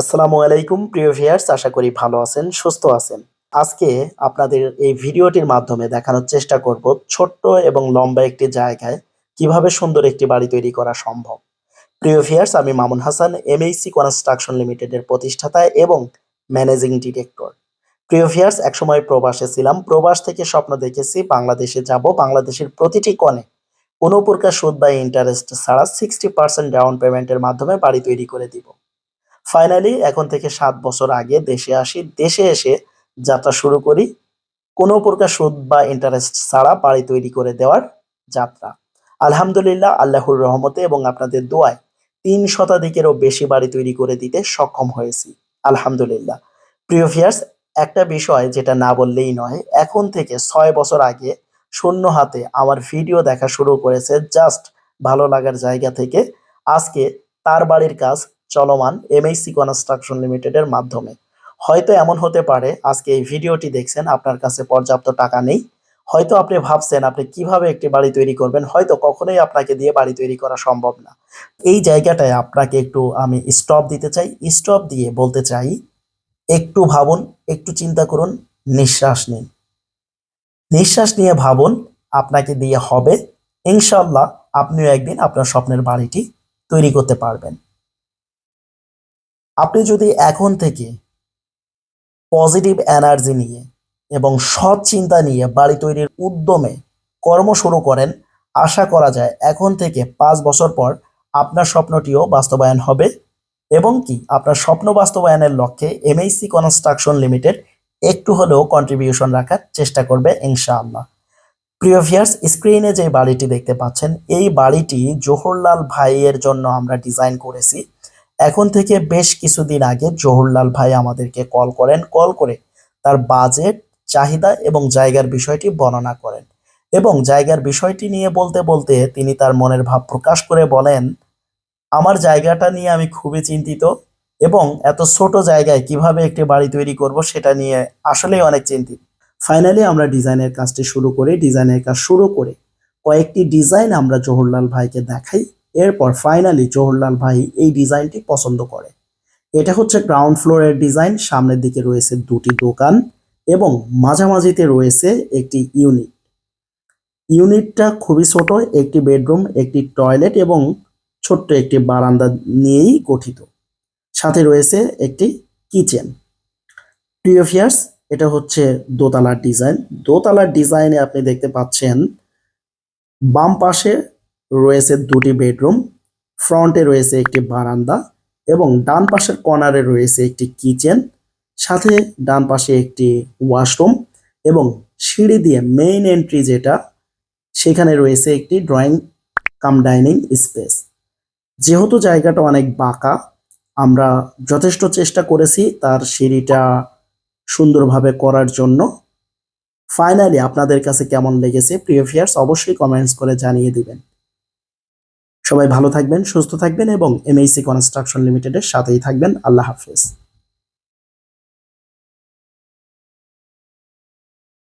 আসসালামু আলাইকুম, প্রিয় ভিয়ার্স আশা করি ভালো আছেন, সুস্থ আছেন। আজকে আপনাদের এই ভিডিওটির মাধ্যমে দেখানোর চেষ্টা করব ছোট্ট এবং লম্বা একটি জায়গায় কীভাবে সুন্দর একটি বাড়ি তৈরি করা সম্ভব। প্রিয় ভিয়ার্স আমি মামুন হাসান এমএইসি কনস্ট্রাকশন লিমিটেডের প্রতিষ্ঠাতা এবং ম্যানেজিং ডিরেক্টর। প্রিয় ভিয়ার্স একসময় প্রবাসে ছিলাম। প্রবাস থেকে স্বপ্ন দেখেছি, বাংলাদেশে যাব। বাংলাদেশের প্রতিটি কোণে কোনো প্রকার সুদ বা ইন্টারেস্ট ছাড়া সিক্সটি পার্সেন্ট ডাউন পেমেন্টের মাধ্যমে বাড়ি তৈরি করে দিব। ফাইনালি এখন থেকে সাত বছর আগে দেশে আসি, দেশে এসে যাত্রা শুরু করি। কোনো প্রকার সুদ বা ইন্টারেস্ট ছাড়া বাড়ি তৈরি করে দেওয়ার যাত্রা। আলহামদুলিল্লাহ, আল্লাহর রহমতে এবং আপনাদের দোয়ায় তিন শতাধিকেরও বেশি বাড়ি তৈরি করে দিতে সক্ষম হয়েছি। আলহামদুলিল্লাহ। প্রিয় ভিয়ার্স একটা বিষয় যেটা না বললেই নয়, এখন থেকে ছয় বছর আগে শূন্য হাতে আমার ভিডিও দেখা শুরু করেছে জাস্ট ভালো লাগার জায়গা থেকে। আজকে তার বাড়ির কাজ চলমান এমএসসি কনস্ট্রাকশন লিমিটেডের মাধ্যমে। হয়তো এমন হতে পারে, আজকে এই ভিডিওটি দেখছেন, আপনার কাছে পর্যাপ্ত টাকা নেই। হয়তো আপনি ভাবছেন, আপনি কীভাবে একটি বাড়ি তৈরি করবেন, হয়তো কখনোই আপনাকে দিয়ে বাড়ি তৈরি করা সম্ভব না। এই জায়গাটায় আপনাকে একটু আমি স্টপ দিতে চাই। স্টপ দিয়ে বলতে চাই, একটু ভাবুন, একটু চিন্তা করুন, নিঃশ্বাস নিন। নিঃশ্বাস নিয়ে ভাবুন, আপনাকে দিয়ে হবে। ইনশাল্লাহ আপনিও একদিন আপনার স্বপ্নের বাড়িটি তৈরি করতে পারবেন। আপনি যদি এখন থেকে পজিটিভ এনার্জি নিয়ে এবং সৎ চিন্তা নিয়ে বাড়ি তৈরির উদ্যমে কর্ম শুরু করেন, আশা করা যায় এখন থেকে পাঁচ বছর পর আপনার স্বপ্নটিও বাস্তবায়ন হবে এবং কি আপনার স্বপ্ন বাস্তবায়নের লক্ষ্যে এমএইসি কনস্ট্রাকশন লিমিটেড একটু হলেও কন্ট্রিবিউশন রাখার চেষ্টা করবে ইনশাআল্লাহ। প্রিয় ভিয়ার্স স্ক্রিনে যে বাড়িটি দেখতে পাচ্ছেন, এই বাড়িটি জোহরলাল ভাইয়ের জন্য আমরা ডিজাইন করেছি। এখন থেকে বেশ কিছুদিন আগে জোহরলাল ভাই আমাদেরকে কল করেন, কল করে তার বাজেট, চাহিদা এবং জায়গার বিষয়টি বর্ণনা করেন এবং জায়গার বিষয়টি নিয়ে বলতে বলতে তিনি তার মনের ভাব প্রকাশ করে বলেন, আমার জায়গাটা নিয়ে আমি খুবই চিন্তিত এবং এত ছোট জায়গায় কীভাবে একটি বাড়ি তৈরি করব সেটা নিয়ে আসলেই অনেক চিন্তিত। ফাইনালি আমরা ডিজাইনের কাজটি শুরু করি। ডিজাইনের কাজ শুরু করে কয়েকটি ডিজাইন আমরা জোহরলাল ভাইকে দেখাই। এরপর ফাইনালি জোহরলাল ভাই এই ডিজাইনটি পছন্দ করে। এটা হচ্ছে গ্রাউন্ড ফ্লোরের ডিজাইন, সামনের দিকে রয়েছে দুটি দোকান এবং মাঝামাঝিতে রয়েছে একটি ইউনিট ইউনিটটা খুবই ছোট, একটি বেডরুম একটি টয়লেট এবং ছোট্ট একটি বারান্দা নিয়েই গঠিত। সাথে রয়েছে একটি কিচেন প্রিয় ভিউয়ার্স এটা হচ্ছে দোতলার ডিজাইন দোতলার ডিজাইনে আপনি দেখতে পাচ্ছেন বাম পাশে রয়েছে দুটি বেডরুম। ফ্রন্টে রয়েছে একটি বারান্দা এবং ডান পাশের কর্নারে রয়েছে একটি কিচেন। সাথে ডান পাশে একটি ওয়াশরুম এবং সিঁড়ি দিয়ে মেইন এন্ট্রি যেটা, সেখানে রয়েছে একটি ড্রয়িং কাম ডাইনিং স্পেস যেহেতু জায়গাটা অনেক বাঁকা, আমরা যথেষ্ট চেষ্টা করেছি তার সিঁড়িটা সুন্দরভাবে করার জন্য। ফাইনালি আপনাদের কাছে কেমন লেগেছে? প্রিয় ভিয়ার্স অবশ্যই কমেন্টস করে জানিয়ে দিবেন। সবাই ভালো থাকবেন সুস্থ থাকবেন এবং এমএইসি কনস্ট্রাকশন লিমিটেডের সাথেই থাকবেন। আল্লাহ হাফেজ।